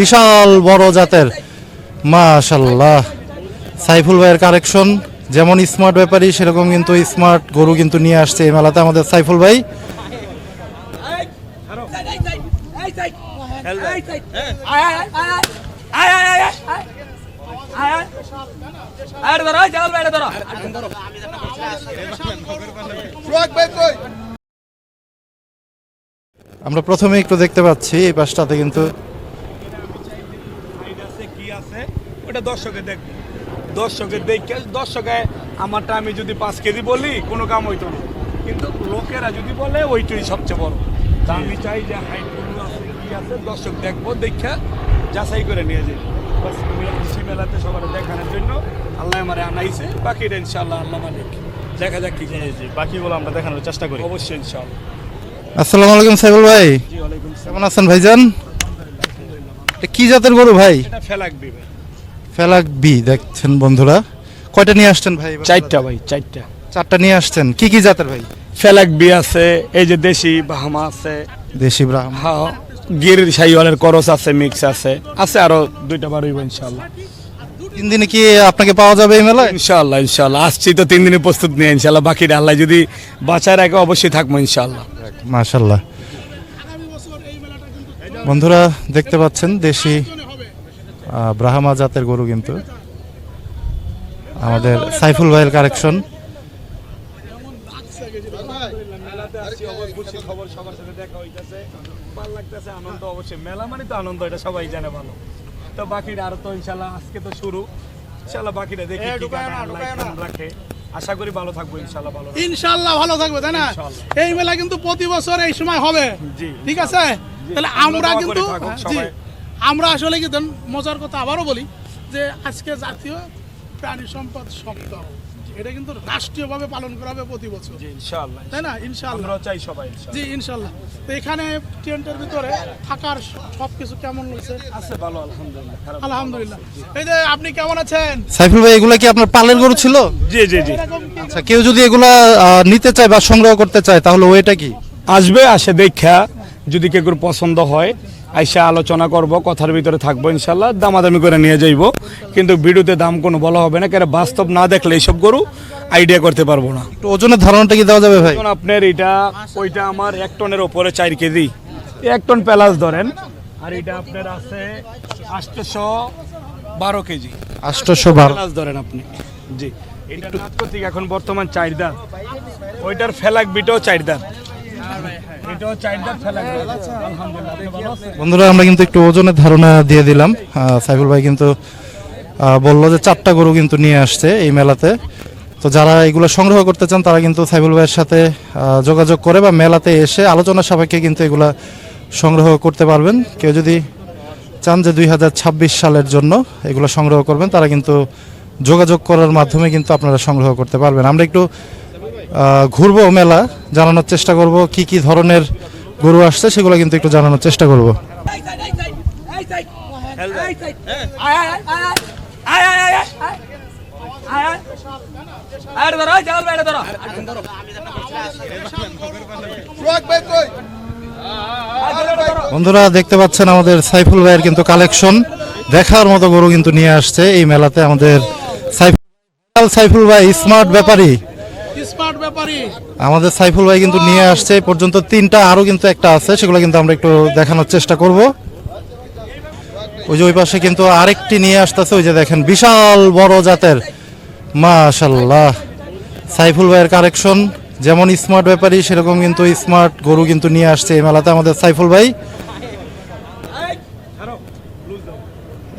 বিশাল বড় জাতের। মাশাল্লাহ সাইফুল ভাইয়ের কারেকশন, যেমন স্মার্ট ব্যাপারী, সেরকম কিন্তু স্মার্ট গরু কিন্তু নিয়ে আসছে এই মেলাতে আমাদের সাইফুল ভাই। আমরা প্রথমে একটু দেখতে পাচ্ছি, এই পাশটাতে কিন্তু সাইড আছে কি আছে ওটা দর্শকে দেখবে দর্শকে দেখে দর্শকে আমারটা আমি যদি পাঁচ কেজি বলি কোনো কাম হইতো না। কিন্তু লোকেরা যদি বলে ওইটাই সবচেয়ে বড়। তা আমি চাই যে হাইট কোনো আছে কি আছে দর্শক দেখব দেখে যাচাই করে নিয়ে যাই। বাস আমি আসছি মেলাতে সবার দেখানোর জন্য আল্লাহ আমার আনাইছে বাকিটা ইনশাল্লাহ আল্লাহ মালিক। দেখা যাক কি করে। বাকিগুলো আমরা দেখানোর চেষ্টা করি। অবশ্যই ইনশাল্লাহ আসসালামু আলাইকুম সাইফুল ভাই। জি কেমন আছেন ভাইজান? এটা কি জাতের গরু ভাই? এটা ফেলাক দিবে ফেলাক বি দেখছেন বন্ধুরা। কয়টা নিয়ে আসছেন ভাই? চারটা ভাই চারটা। চারটা নিয়ে আসছেন। কি কি জাতের ভাই? ফেলাক বি আছে এই যে দেশি বাহামা আছে। দেশি ব্রাহ্মণ হ্যাঁ গির শাহিওয়ালের করস আছে মিক্স আছে। আছে আরও দুইটা বার হইব ইনশাল্লাহ তিন দিনে কি আপনাকে পাওয়া যাবে এই মেলায়? ইনশাল্লাহ ইনশাল্লাহ আসছি তো তিন দিনে প্রস্তুত নিয়ে ইনশাল্লাহ বাকিটা আল্লাহ যদি বাঁচায় রাখে অবশ্যই থাকব ইনশাল্লাহ মাশাল্লাহ বন্ধুরা দেখতে পাচ্ছেন দেশি ব্রাহ্মা জাতের গরু কিন্তু। আমাদের সাইফুল ভাইয়ের কারেকশন। খবর সবার সাথে দেখা হইতাছে ভালো লাগতেছে আনন্দ অবশ্যই মেলা মানে তো আনন্দ এটা সবাই জানে ভালো তো বাকিটা আর তো ইনশাল্লাহ আজকে তো শুরু ইনশাল্লাহ বাকিটা দেখি রাখে আশা করি ভালো থাকব ভালো ভালো থাকবে তাই না? এই মেলা কিন্তু প্রতি বছর এই সময় হবে। জি। ঠিক আছে? তাহলে আমরা কিন্তু। আমরা আসলে কি দেন মজার কথা আবারও বলি যে আজকে জাতীয় প্রাণী সম্পদ সপ্তাহ এটা কিন্তু রাষ্ট্রীয়ভাবে পালন করা হবে প্রতি বছর। তাই না? ইনশাল্লাহ চাই সবাই জি ইনশাল্লাহ তো এখানে টেন্টের ভিতরে থাকার সব কিছু কেমন লাগছে আছে ভালো আলহামদুলিল্লাহ খারাপ আলহামদুলিল্লাহ। এই যে আপনি কেমন আছেন? সাইফুল ভাই এগুলা কি আপনার পালের গরু ছিল? জি জি জি। আচ্ছা কেউ যদি এগুলা নিতে চায় বা সংগ্রহ করতে চায় তাহলে ওইটা কি? আসবে আসে দেখা। যদি কেউ পছন্দ হয় আইসা আলোচনা করব কথার ভিতরে থাকব ইনশাল্লাহ দামাদামি করে নিয়ে যাইব। কিন্তু ভিডিওতে দাম কোনো বলা হবে না কেন বাস্তব না দেখলে এইসব গরু আইডিয়া করতে পারব না। ওজনের ধারণাটা কি দেওয়া যাবে ভাই? আপনার এটা ওইটা আমার এক টনের ওপরে চার কেজি। এক টন প্যালাস ধরেন আর এটা আপনার আছে আষ্টশো বারো কেজি। আষ্টশো বারো। প্যালাস ধরেন আপনি। জি এটা এখন বর্তমান চার দাঁত ওইটার ফেলাক বিটাও চার বন্ধুরা, আমরা কিন্তু একটু ওজনের ধারণা দিয়ে দিলাম। সাইফুল ভাই কিন্তু বলল যে চারটা গরু কিন্তু নিয়ে আসছে এই মেলাতে। তো যারা এগুলো সংগ্রহ করতে চান, তারা কিন্তু সাইফুল ভাইয়ের সাথে যোগাযোগ করে বা মেলাতে এসে আলোচনা সাপেক্ষে কিন্তু এগুলা সংগ্রহ করতে পারবেন। কেউ যদি চান যে দুই হাজার ছাব্বিশ সালের জন্য এগুলো সংগ্রহ করবেন, তারা কিন্তু যোগাযোগ করার মাধ্যমে কিন্তু আপনারা সংগ্রহ করতে পারবেন। আমরা একটু ঘুরবো মেলা, জানানোর চেষ্টা করব, কি কি ধরনের গরু আসছে সেগুলো কিন্তু একটু জানানোর চেষ্টা করব। বন্ধুরা, দেখতে পাচ্ছেন আমাদের সাইফুল ভাইয়ের কিন্তু কালেকশন। দেখার মতো গরু কিন্তু নিয়ে আসছে এই মেলাতে আমাদের সাইফুল সাইফুল ভাই স্মার্ট ব্যাপারী। আমাদের সাইফুল ভাই কিন্তু নিয়ে আসছে পর্যন্ত তিনটা আরও কিন্তু একটা আছে, সেগুলো কিন্তু আমরা একটু দেখানোর চেষ্টা করব। ওই যে ওই পাশে কিন্তু আরেকটি নিয়ে আসতেছে, ওই যে দেখেন, বিশাল বড় জাতের মাশাল্লাহ সাইফুল ভাইয়ের কারেকশন, যেমন স্মার্ট ব্যাপারী, সেরকম কিন্তু স্মার্ট গরু কিন্তু নিয়ে আসছে এই মেলাতে আমাদের সাইফুল ভাই।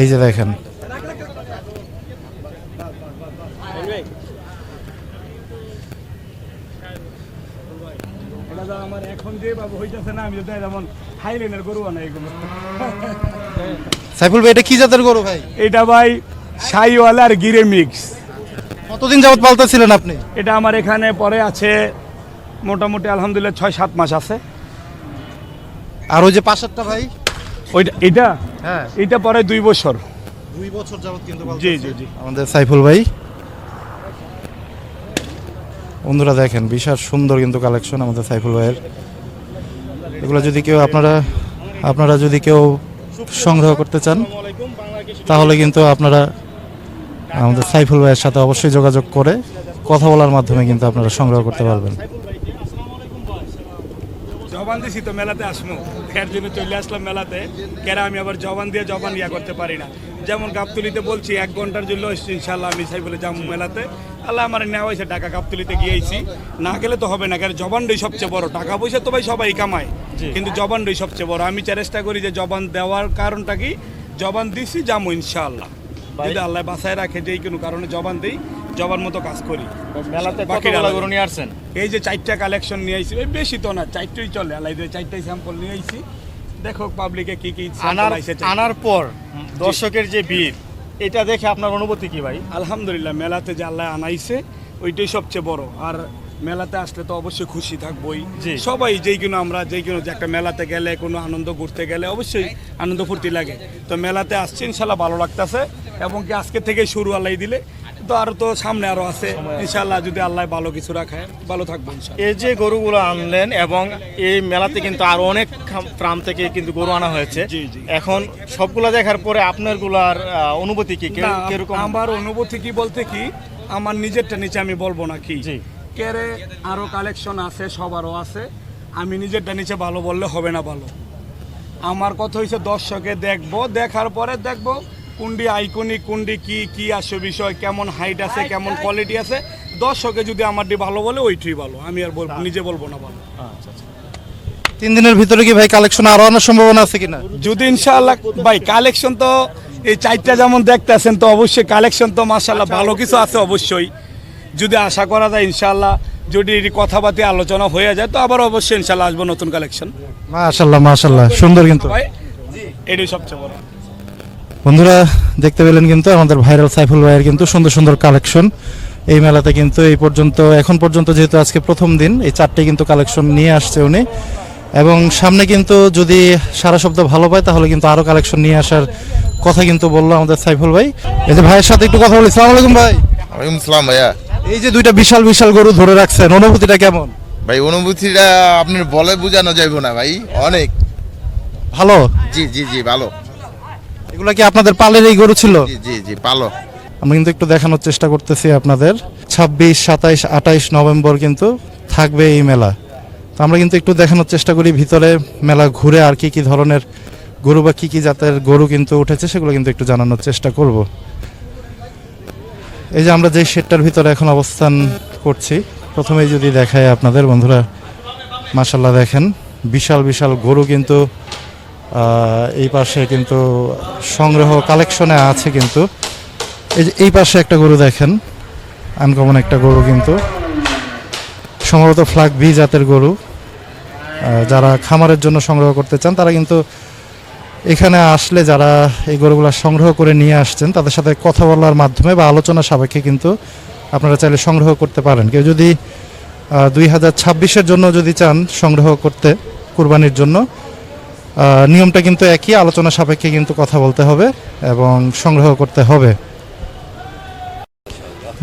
এই যে দেখেন তো আমার এখন যে বাবু হইতাছে না আমি তো যেমন হাইলেনের গরু আনা এগুলো সাইফুল ভাই এটা কি জাতের গরু ভাই? এটা ভাই সাইওয়ালা আর গিরে মিক্স। কতদিন যাবত পালতেছিলেন আপনি? এটা আমার এখানে পরে আছে মোটামুটি আলহামদুলিল্লাহ ছয় সাত মাস আছে। আর ওই যে পাশেরটা ভাই? ওইটা এটা হ্যাঁ। এটা পরে দুই বছর। দুই বছর যাবত কিন্তু জি জি জি। আমাদের সাইফুল ভাই বন্ধুরা দেখেন, বিশাল সুন্দর কিন্তু কালেকশন আমাদের সাইফুল ভাইয়ের। এগুলো যদি কেউ আপনারা আপনারা যদি কেউ সংগ্রহ করতে চান, তাহলে কিন্তু আপনারা আমাদের সাইফুল ভাইয়ের সাথে অবশ্যই যোগাযোগ করে কথা বলার মাধ্যমে কিন্তু আপনারা সংগ্রহ করতে পারবেন। জবান দিছি তো মেলাতে আসব এর জন্য চলে আসলাম মেলাতে। কেরা আমি আবার জবান দিয়ে জবান ইয়া করতে পারি না। যেমন গাবতলিতে বলছি, এক ঘণ্টার জন্য ইনশাল্লাহ আমি সাই বলে যাব মেলাতে। আল্লাহ আমার নেওয়া হয়েছে টাকা গাবতলিতে গিয়েছি। না গেলে তো হবে না কারণ জবানটাই সবচেয়ে বড়। টাকা পয়সা তো ভাই সবাই কামায়। কিন্তু জবানটাই সবচেয়ে বড়। আমি চেষ্টা করি যে জবান দেওয়ার কারণটা কি? জবান দিছি যাব ইনশাল্লাহ যদি আল্লাহ বাসায় রাখে যে কোনো কারণে জবান দিই জবান মতো কাজ করি। এই যে চারটা কালেকশন নিয়ে আইছি বেশি তো না চারটেই চলে। দিয়ে চারটাই স্যাম্পল নিয়ে আইছি। দেখো পাবলিকে কি কি আনার আনার পর দর্শকের যে ভিড় এটা দেখে আপনার অনুভূতি কি ভাই? আলহামদুলিল্লাহ মেলাতে যে আল্লাহ আনাইছে ওইটাই সবচেয়ে বড়। আর মেলাতে আসলে তো অবশ্যই খুশি থাকবোই। সবাই যেই কোনো আমরা যেই কোনো যে একটা মেলাতে গেলে কোনো আনন্দ ঘুরতে গেলে অবশ্যই আনন্দ ফুর্তি লাগে। তো মেলাতে আসছে ইনশাল্লাহ ভালো লাগতেছে। এবং কি আজকে থেকে শুরু আল্লাহ দিলে। তো আরও তো সামনে আরও আছে। ইনশাল্লাহ যদি আল্লাহ ভালো কিছু রাখে ভালো থাকব এই যে গরুগুলো আনলেন এবং এই মেলাতে কিন্তু আরও অনেক ফার্ম থেকে কিন্তু গরু আনা হয়েছে। এখন সবগুলা দেখার পরে আপনারগুলার অনুভূতি কি? কীরকম? আমার অনুভূতি কি বলতে কি আমার নিজেরটা নিচে আমি বলব না কি। কেরে আরও কালেকশন আছে সবারও আছে। আমি নিজেরটা নিচে ভালো বললে হবে না ভালো। আমার কথা হয়েছে দর্শকে দেখব দেখার পরে দেখব। কুন্ডি আইকনিক কুন্ডি কি কি আসে বিষয় কেমন হাইট আছে কেমন কোয়ালিটি আছে দর্শকে যদি আমারটি ভালো বলে ওইটি ভালো। আমি আর বলব নিজে বলব না ভালো। তিন দিনের ভিতরে কি ভাই কালেকশন আরও আনার সম্ভাবনা আছে কিনা? যদি ইনশাআল্লাহ ভাই কালেকশন তো এই চারটা যেমন দেখতেছেন তো অবশ্যই কালেকশন তো মাশাআল্লাহ ভালো কিছু আছে অবশ্যই। যদি আশা করা যায় ইনশাআল্লাহ যদি এটি কথাবার্তা আলোচনা হয়ে যায় তো আবার অবশ্যই ইনশাআল্লাহ আসব নতুন কালেকশন মাশাল্লাহ মাশাল্লাহ সুন্দর কিন্তু। ভাই এটাই সবচেয়ে বড়। বন্ধুরা দেখতে পেলেন কিন্তু আমাদের ভাইরাল সাইফুল ভাইয়ের কিন্তু সুন্দর সুন্দর কালেকশন। এই মেলাতে কিন্তু এই পর্যন্ত এখন পর্যন্ত যেহেতু আজকে প্রথম দিন এই চারটে কিন্তু কালেকশন নিয়ে আসছে উনি। এবং সামনে কিন্তু যদি সারা শব্দ ভালো পায় তাহলে কিন্তু আরও কালেকশন নিয়ে আসার কথা কিন্তু বলল আমাদের সাইফুল ভাই। এই যে ভাইয়ের সাথে একটু কথা বলি। সালাম আলাইকুম ভাই। ওয়ালাইকুম সালাম ভাইয়া। এই যে দুইটা বিশাল বিশাল গরু ধরে রাখছেন অনুভূতিটা কেমন? ভাই অনুভূতিটা আপনার বলে বোঝানো যাইব না ভাই অনেক। ভালো? জি জি জি ভালো। এগুলা কি আপনাদের পালের এই গরু ছিল? জি জি জি আমি কিন্তু একটু দেখানোর চেষ্টা করতেছি আপনাদের। ছাব্বিশ সাতাইশ আঠাইশ নভেম্বর কিন্তু থাকবে এই মেলা। তো আমরা কিন্তু একটু দেখানোর চেষ্টা করি ভিতরে মেলা ঘুরে আর কি কি ধরনের গরু বা কি কি জাতের গরু কিন্তু উঠেছে সেগুলো কিন্তু একটু জানানোর চেষ্টা করব। এই যে আমরা যে শেডটার ভিতরে এখন অবস্থান করছি প্রথমেই যদি দেখাই আপনাদের বন্ধুরা মাসাল্লাহ দেখেন বিশাল বিশাল গরু কিন্তু এই পাশে কিন্তু সংগ্রহ কালেকশনে আছে কিন্তু। এই যে এই পাশে একটা গরু দেখেন আনকমন একটা গরু কিন্তু। সম্ভবত ফ্লাগ বি জাতের গরু। যারা খামারের জন্য সংগ্রহ করতে চান, তারা কিন্তু এখানে আসলে যারা এই গরুগুলো সংগ্রহ করে নিয়ে আসছেন, তাদের সাথে কথা বলার মাধ্যমে বা আলোচনা সাপেক্ষে কিন্তু আপনারা চাইলে সংগ্রহ করতে পারেন। কেউ যদি দুই হাজার ছাব্বিশের জন্য যদি চান সংগ্রহ করতে, কুরবানির জন্য নিয়মটা কিন্তু একই, আলোচনা সাপেক্ষে কিন্তু কথা বলতে হবে এবং সংগ্রহ করতে হবে।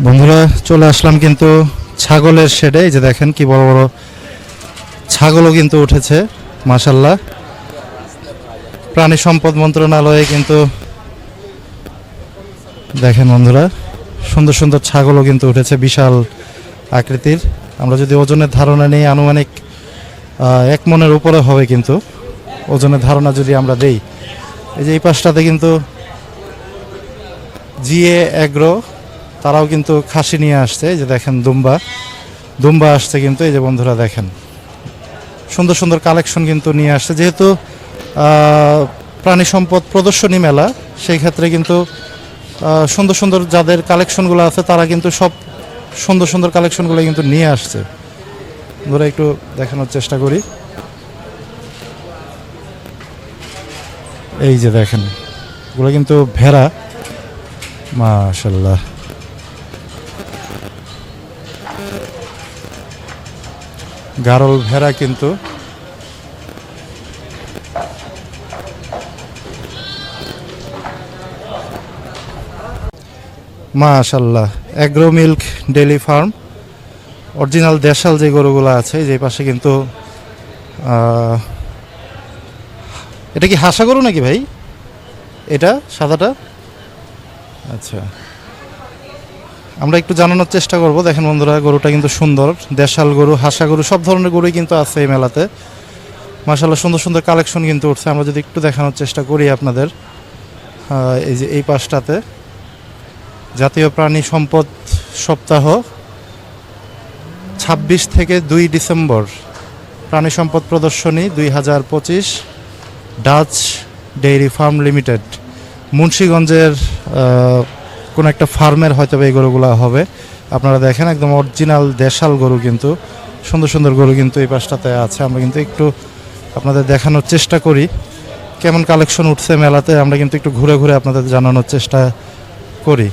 বন্ধুরা, চলে আসলাম কিন্তু ছাগলের শেডে। এই যে দেখেন কি বড় বড় ছাগলও কিন্তু উঠেছে মাসাল্লাহ প্রাণী সম্পদ মন্ত্রণালয়ে কিন্তু দেখেন বন্ধুরা, সুন্দর সুন্দর ছাগলও কিন্তু উঠেছে, বিশাল আকৃতির। আমরা যদি ওজনের ধারণা নেই, আনুমানিক এক মনের উপরে হবে কিন্তু। ওজনের ধারণা যদি আমরা দেই, এই যে এই পাশটাতে কিন্তু জিএ অ্যাগ্রো, তারাও কিন্তু খাসি নিয়ে আসছে যে দেখেন দুম্বা। দুম্বা আসছে কিন্তু, এই যে বন্ধুরা দেখেন। সুন্দর সুন্দর কালেকশন কিন্তু নিয়ে আসছে, যেহেতু প্রাণী সম্পদ প্রদর্শনী মেলা, সেই ক্ষেত্রে কিন্তু সুন্দর সুন্দর যাদের কালেকশনগুলো আছে, তারা কিন্তু সব সুন্দর সুন্দর কালেকশনগুলো কিন্তু নিয়ে আসছে। ধরে একটু দেখানোর চেষ্টা করি। এই যে দেখেন, এগুলো কিন্তু ভেড়া। মাশাল্লাহ গারল ভেড়া কিন্তু। মাশাল্লাহ agro milk dairy farm original দেশাল যে গরুগুলো আছে, যে পাশে কিন্তু এটা কি হাসা গরু নাকি ভাই? এটা, সাদাটা? আচ্ছা। আমরা একটু জানানোর চেষ্টা করব। দেখেন বন্ধুরা, গরুটা কিন্তু সুন্দর। দেশাল গরু, হাসা গরু, সব ধরনের গরুই কিন্তু আছে এই মেলাতে। মাসাল্লাহ সুন্দর সুন্দর কালেকশন কিন্তু উঠছে। আমরা যদি একটু দেখানোর চেষ্টা করি আপনাদের এই যে এই পাশটাতে। জাতীয় প্রাণী সম্পদ সপ্তাহ, ছাব্বিশ থেকে দুই ডিসেম্বর। প্রাণী সম্পদ প্রদর্শনী দুই হাজার পঁচিশ। ডাচ ডেইরি ফার্ম লিমিটেড মুন্সীগঞ্জের কোনো একটা ফার্মের হয়তো এই গরুগুলো হবে। আপনারা দেখেন একদম অরিজিনাল দেশাল গরু কিন্তু। সুন্দর সুন্দর গরু কিন্তু এই পাশটাতে আছে। আমরা কিন্তু একটু আপনাদের দেখানোর চেষ্টা করি। কেমন কালেকশন উঠছে মেলাতে, আমরা কিন্তু একটু ঘুরে ঘুরে আপনাদের জানানোর চেষ্টা করি।